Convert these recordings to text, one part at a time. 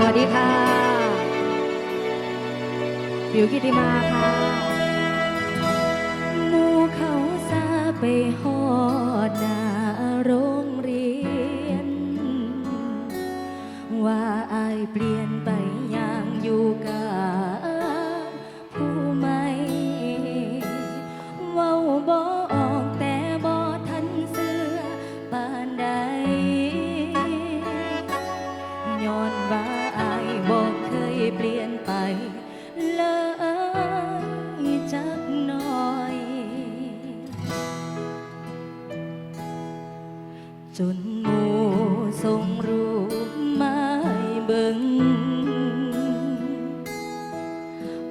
สวัสดีค่ะบิวกิติมาค่ะหมู่เขาซาไปหอดนาโรงเรียน ว่าอายเปลี่ยนไปอย่างอยู่กับผู้ใหม่เว้าบ่ออกแต่บ่ทันเสื้อปานใด จนหมู่ส่งรูปมาให้เบิ่ง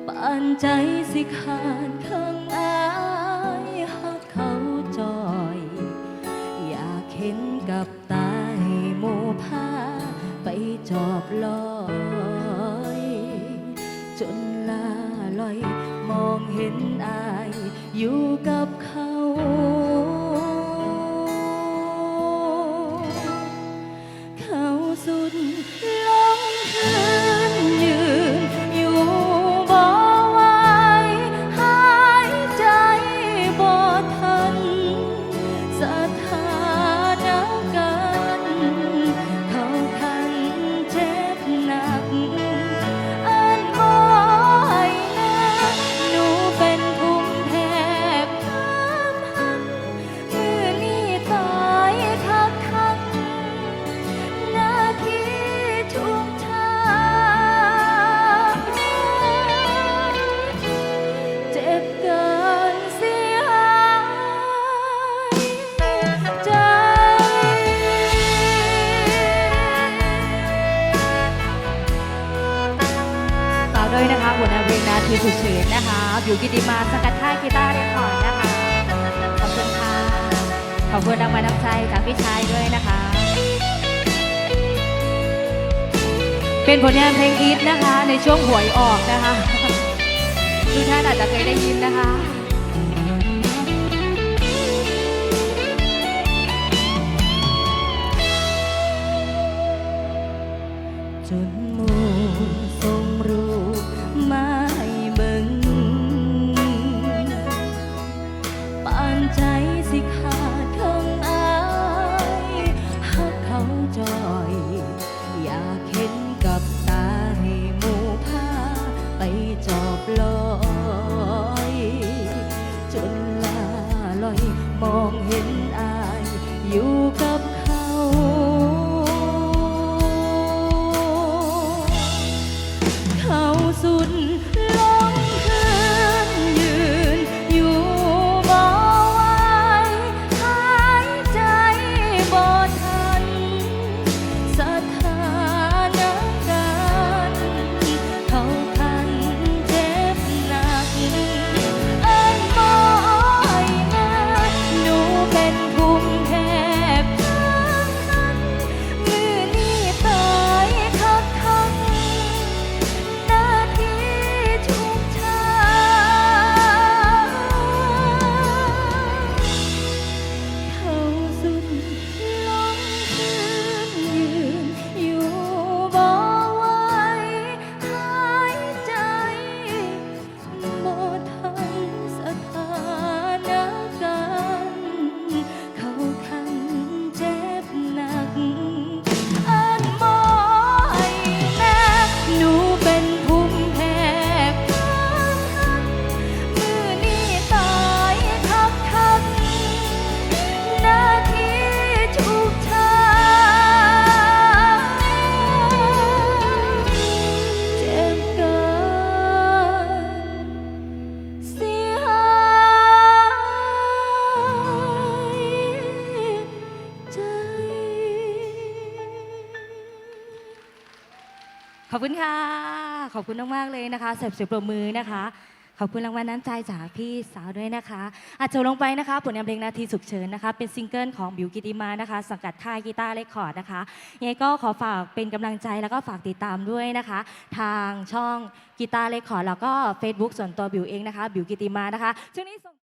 ปานใจสิขาดข้างอายหักเขาจอย อยากเห็นกับตาให้หมูพาไปจอบลอย จนลาลอย มองเห็นอายอยู่กับเขา น้เพลงนาทีสุดเฉินนะคะ อยู่กิติมาสกัดท่ากีตาร์เรคคอร์ดนะคะ ขอบคุณค่ะ ขอบคุณรางวัลน้ำใจจากพี่ชายด้วยนะคะ เป็นผลงานเพลงอีทนะคะ ในช่วงหวยออกนะคะทุกท่านอาจจะเคยได้ยินนะคะ องเห็นอายอยู่กับ ขอบคุณค่ะ ขอบคุณมากๆเลยนะคะเสบเสียงปรบมือนะคะ ขอบคุณรางวัลน้ำใจจากพี่สาวด้วยนะคะอาจจะลงไปนะคะผลงานเพลงนาทีสุขเชิญนะคะ เป็นซิงเกิลของบิวกิติมานะคะ สังกัดค่ายกีตาร์เรคคอร์ดนะคะยังไงก็ขอฝากเป็นกำลังใจแล้วก็ฝากติดตามด้วยนะคะ ทางช่องกีตาร์เรคคอร์ดแล้วก็ Facebook ส่วนตัวบิวเองนะคะ บิวกิติมานะคะช่วงนี้ส่ง